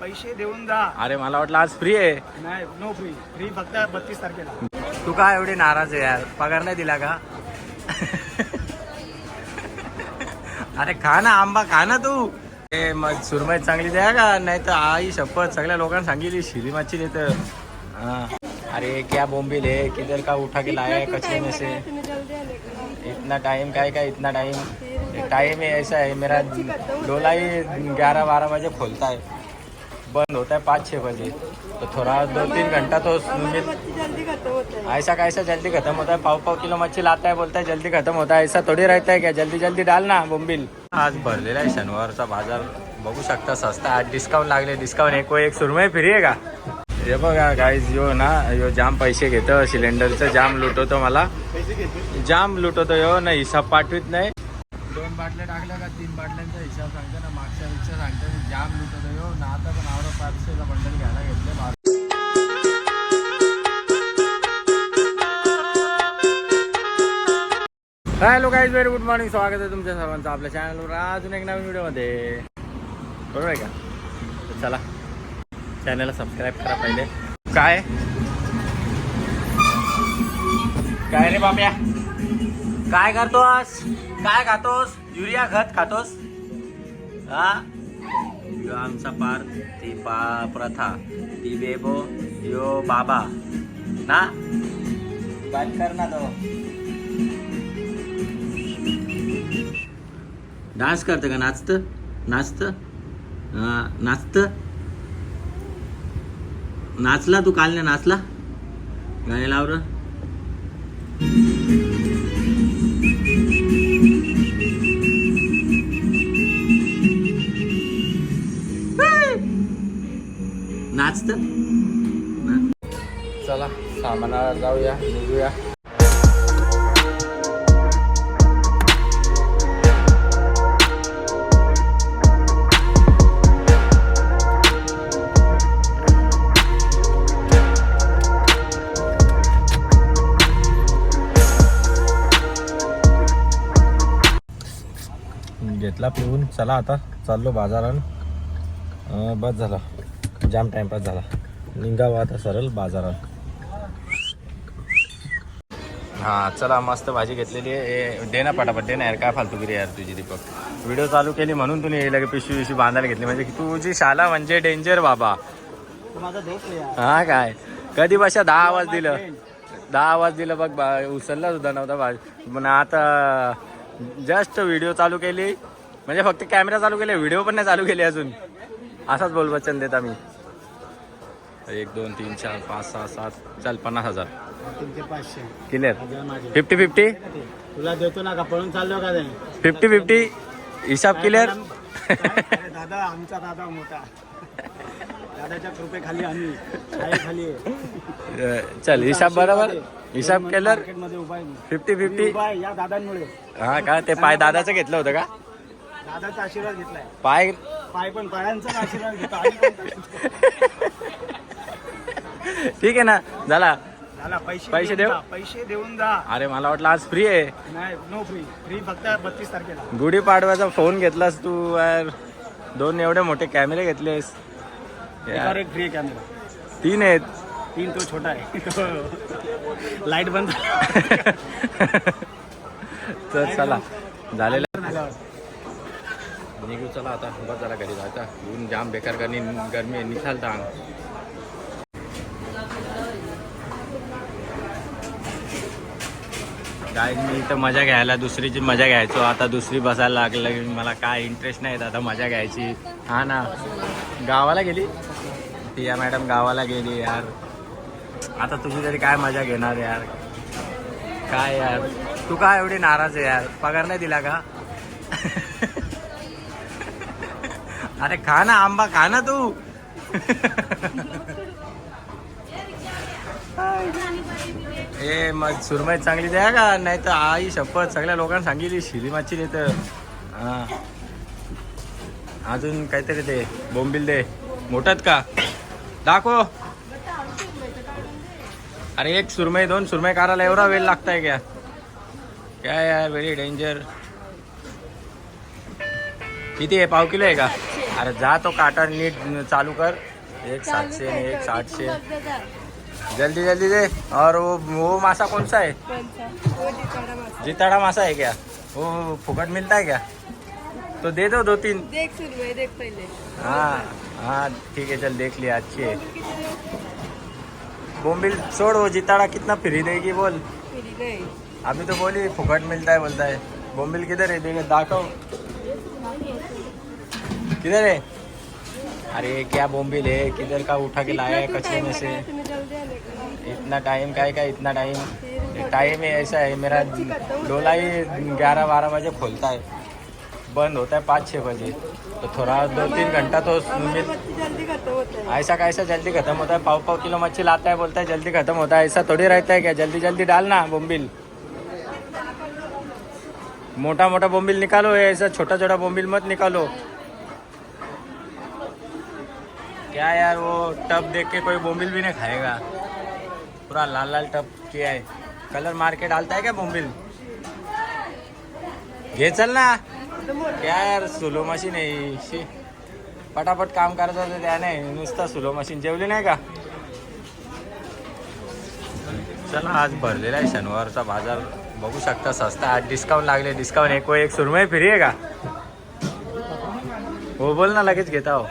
पैसे देऊन जा. अरे मला वाटलं आज फ्री आहे. नाही नो फ्री फ्री फक्त बत्तीस तारखेला. तू काय एवढी नाराज आहे यार? पगार नाही दिला का? अरे खा ना आंबा खा ना तू. ए मग सुरमई चांगली द्या का? नाही तर आई शपथ सगळ्या लोकांना सांगितली शिरी मच्छी देत. अरे क्या बोंबिल है किधर का उठा के लाया है? कचरे में से. इतना टाइम काय का इतना टाइम टाइम ही ऐसा है मेरा डोला ही। ग्यारह बारह बजे खोलता है। बंद होता है पाँच छः बजे। तो थोड़ा दो तीन घंटा तो जल्दी होता है ऐसा कैसा जल्दी खत्म होता है? पाव पाव किलो मच्छी लाता है बोलता है जल्दी खत्म होता है। ऐसा थोड़ी रहता है क्या? जल्दी जल्दी डाल ना बोंबिल। आज भरलेला आहे शनिवारचा बाजार बघू शकता सस्ता। आज डिस्काउंट लागले डिस्काउंट एक एक सुरमई फ्री आहे का हे बघा गाईज यो ना यो जाम पैसे घेतो सिलेंडरचं जाम लुटवतो मला. जाम लुटवतो यो ना हिसाब पाठवित नाही. बाटल्या टाकल्या का? तीन बाटल्यांचा हिशोब सांगतो ना. मागच्या रिक्षा सांगतो जाम लुटवतो ना आता पण आवडा पाचशेचा बंडल घ्यायला घेतले? Hello guys very good morning स्वागत आहे तुमच्या सर्वांचं आपल्या चॅनलवर अजून एक नवीन व्हिडिओमध्ये बरोबर आहे का? चला. चॅनलला सबस्क्राईब करा पहिले. काय? काय रे बाप्या? काय करतो आज? काय खातोस? युरिया खत खातोस? हा? यो आमचा पार ती पा प्रथा. ती बेबो यो बाबा. ना? बंद कर ना तो. डान्स करतं का? नाचतं? नाचतं? नाचतं? नाचला तू? काल नाही नाचला? गाणे लाव सामानाला जाऊया निघूया. घेतला पिऊन चला आता चाललो बाजारात बस झाला. जाम टाइमपास झाला. निघावा आता सरळ बाजारात हा चला मस्त भाजी घेतलेली आहे. ए, दे ना पटापट दे ना यार काय फालतूगिरी यार तुझी दीपक. व्हिडिओ चालू केली म्हणून तुम्ही लगे पिशवी पिशवी बांधायला घेतली. म्हणजे तुझी शाला म्हणजे डेंजर बाबा. हा काय? कधी बशा दहा आवाज दिलं. दहा आवाज दिलं बघ बा उचलला सुद्धा नव्हता बा. पण आता जस्ट व्हिडिओ चालू केली. म्हणजे फक्त कॅमेरा चालू केले व्हिडिओ पण नाही चालू केले अजून. असाच बोल वचन देता मी. एक दोन तीन चार पाच सहा सात चल पन्नास हजार. पाचशे. क्लिअर फिफ्टी फिफ्टी तुला देतो ना का? पळून चाललो का फिफ्टी फिफ्टी हिसाब क्लिअर अरे दादा आमचा दादा मोठा. दादाच्या कृपेखाली आम्ही खाली. चल हिसाब बरोबर. हिसाब केलं. फिफ्टी फिफ्टी या दादांमुळे. हा का? ते पाय दादाचं घेतलं होतं का? दादाचा आशीर्वाद घेतलाय. पाय? पाय पण पायांचा आशीर्वाद घेतो आई पण पायांचा. ठीक आहे ना झाला. झाला पैसे देऊ? जा, पैसे देऊन जा. अरे मला वाटलं आज फ्री आहे. नाही नो फ्री फ्री फक्त बत्तीस तारखेला. गुढीपाडव्याचा फोन घेतलास तू यार. दोन एवढे मोठे कॅमेरे घेतलेस. एकावर एक फ्री कॅमेरा तीन आहेत. तीन तो छोटा आहे. लाइट बंद तर चला झालेलं. निघू चला आता. बस झाला घरी जायचा ऊन जाम बेकार गरमी गरमी निघालता काय मी तर मजा घ्यायला दुसरीची मजा घ्यायचो. आता दुसरी बसायला लागलं की मला काय इंटरेस्ट नाही आता मजा घ्यायची. हा ना. गावाला गेली? टिया मॅडम गावाला गेली यार. आता तुझी तरी काय मजा घेणार यार? काय यार? तू काय एवढी नाराज आहे यार? पगार नाही दिला का? अरे खा ना आंबा खा ना तू. ए मग सुरमई चांगली द्या का? नाही तर आई शपथ सगळ्या लोकांना सांगितली शिरी मच्छी देत हा. अजून काहीतरी दे बोंबील दे. मोठत का? दाखव. अरे एक सुरमई दोन सुरमई काढायला एवढा वेळ लागताय क्या? काय यार व्हेरी डेंजर किती आहे? पाव किलो आहे का? अरे जा तो काटा नीट चालू कर. एक सातशे एक सातशे जल्दी जल्दी दे। और वो वो मासा कौन सा है? जीताड़ा मासा। है क्या? वो फुकट मिलता है क्या? तो दे दो दो तीन। देख देख पहिले। हाँ हाँ ठीक है चल देख लिया अच्छी है। बोम्बिल छोड़ वो जिताड़ा कितना फ्री देगी बोल। अभी तो बोली फुकट मिलता है बोलता है। बोम्बिल किधर है? देखे दाखव किधर है? अरे क्या बोम्बिल है? किधर का उठा के लाया है कचरे में से तुम्ही जल्दी आले का इतना टाइम का है का इतना टाइम टाइम ही ऐसा है मेरा डोला ही ग्यारह बारह बजे खोलता है। बंद होता है पाँच छः बजे। तो थोड़ा दो तीन घंटा तो ऐसा कैसा जल्दी खत्म होता है? पाव पाव किलो मच्छी लाता है बोलता है जल्दी खत्म होता है। ऐसा थोड़ी रहता है क्या? जल्दी जल्दी डालना बोम्बिल मोटा मोटा बोम्बिल निकालो ऐसा छोटा छोटा बोम्बिल मत निकालो। क्या यार वो टब देख के कोई बोम्बिल भी नहीं खाएगा। पूरा लाल लाल टपकी किया है। कलर मार के डालता है क्या घे चल ना। क्या यार सुलो मशीन आहे शी। पटापट काम करायचं होतं त्याने नुसतं सुलो मशीन जेवली नाही का? चला आज भरलेला आहे शनिवारचा बाजार. बघू शकता स्वस्त आज डिस्काउंट लागले. डिस्काउंट एक एक सुरमई फ्री आहे का? हो बोल ना लगेच घेता हो.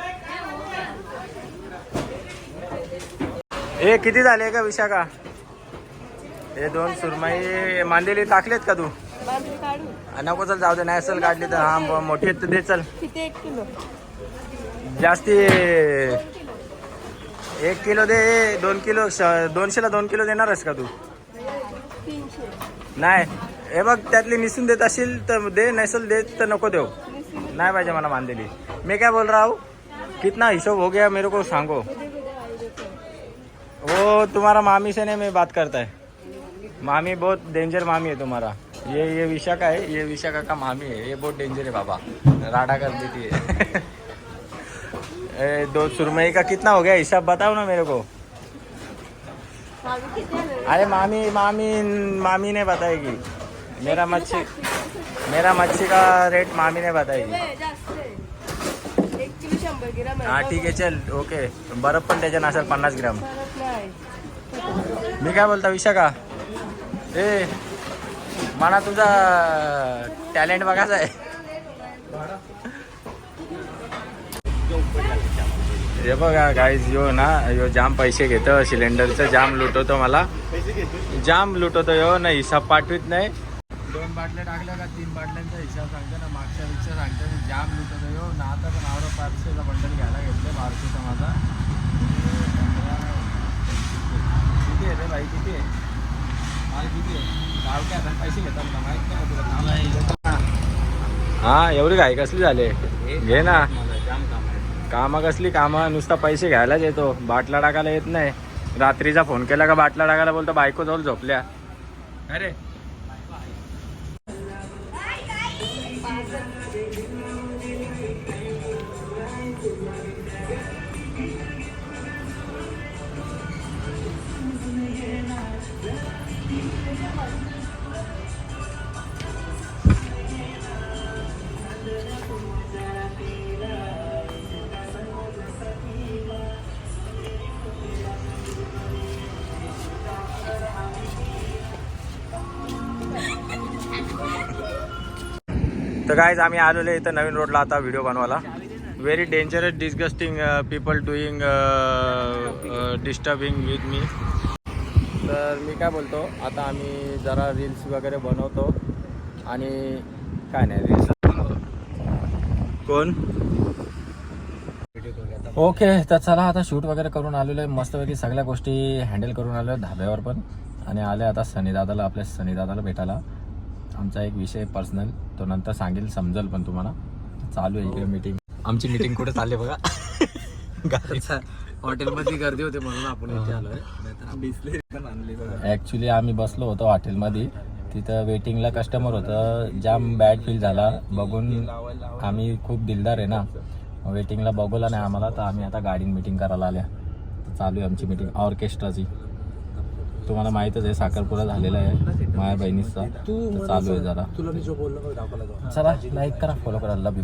ए किती झाले का विशाखा? हे दोन सुरमई मांदेली टाकलेत का तू? नको चल जाऊ दे नाही असेल काढली तर हा मोठी आहेत दे चल. किती एक किलो? जास्ती एक किलो दे दोन किलो दोनशेला दोन किलो देणारच का तू? नाही हे बघ त्यातली निसून देत असेल तर दे नसेल देत तर नको देऊ. नाही पाहिजे मला बांधलेली मैं क्या बोल रहा? हूँ कितना हिशोब हो गया मेरे को सांगो. वो तुम्हारा मामी से नहीं मैं बात करता है। मामी बहुत डेंजर मामी है तुम्हारा। ये ये विशाखा है ये विशाखा का मामी है। ये बहुत डेंजर है बाबा। राडा कर देती है। ए, दो सुरमई का कितना हो गया? हिसाब बताओ ना मेरे को। अरे मामी मामी मामी ने बताएगी। मेरा मच्छी मेरा मच्छी का रेट मामी ने बताएगी। शंभर ग्राम हा ठीक आहे चल ओके. बरफ पण त्याच्या नसेल पन्नास ग्राम. मी काय बोलता विशाखा? ए मला तुझा टॅलेंट बघायचा आहे. हे बघा गाईज यो ना यो जाम पैसे घेतो सिलेंडरचं जाम लुटवतो मला. जाम लुटवतो यो ना हिसाब पाठवित नाही. बाटल्या टाकल्या का? तीन बाटल्यांचा हिसाब सांगतो ना. मागच्या पेक्षा सांगतो मी. जाम लुटवतो यो ना आता पण आवडा पाचशेचा बंडल घ्यायला घेतलं? बारशेचा माझा. किती आहे रे बाई किती आहे? माल किती आहे? गाव काय? आता पैसे घेतात ना. माहीत नाही तुला. काम हा एवढी घाई कसली झाले? घे ना. कामं कसली कामं? नुसता पैसे घ्यायलाच येतो. बाटला टाकायला येत नाही. रात्रीचा फोन केला का बाटला टाकायला बोलतो बायको जाऊन झोपल्या. अरे तर कायच आम्ही आलेलो इथं नवीन रोडला आता व्हिडिओ बनवायला. Very dangerous disgusting people doing disturbing with me तर मी काय बोलतो आता आम्ही जरा रील्स वगैरे बनवतो आणि काय नाही रील्स कोण? ओके तर चला आता शूट वगैरे करून आलेलो आहे. मस्तपैकी सगळ्या गोष्टी हँडल करून आलो आहे धाब्यावर पण. आणि आले आता सनीदादाला आपल्या सनीदादाला भेटायला. आमचा एक विषय पर्सनल तो नंतर सांगेल समजेल पण तुम्हाला. चालू आहे इकडे मीटिंग आमची मीटिंग कुठे चालली बघा. हॉटेलमध्ये गर्दी होते म्हणून आपण इथे आलोय. बिस्लेरी पण आणली बघा. ॲक्च्युली आम्ही बसलो होतो हॉटेलमध्ये. तिथं वेटिंगला कस्टमर होतं. जाम बॅड फील झाला. बघून आम्ही खूप दिलदार आहे ना. वेटिंगला बघवला नाही आम्हाला तर आम्ही आता गाडीन मीटिंग करायला आल्या. चालू आहे आमची मीटिंग ऑर्केस्ट्राची तुम्हाला माहीतच आहे साखरपुरा झालेला आहे. माझ्या बहिणीचा. चालू आहे जरा. चला लाईक करा फॉलो करा. लव यू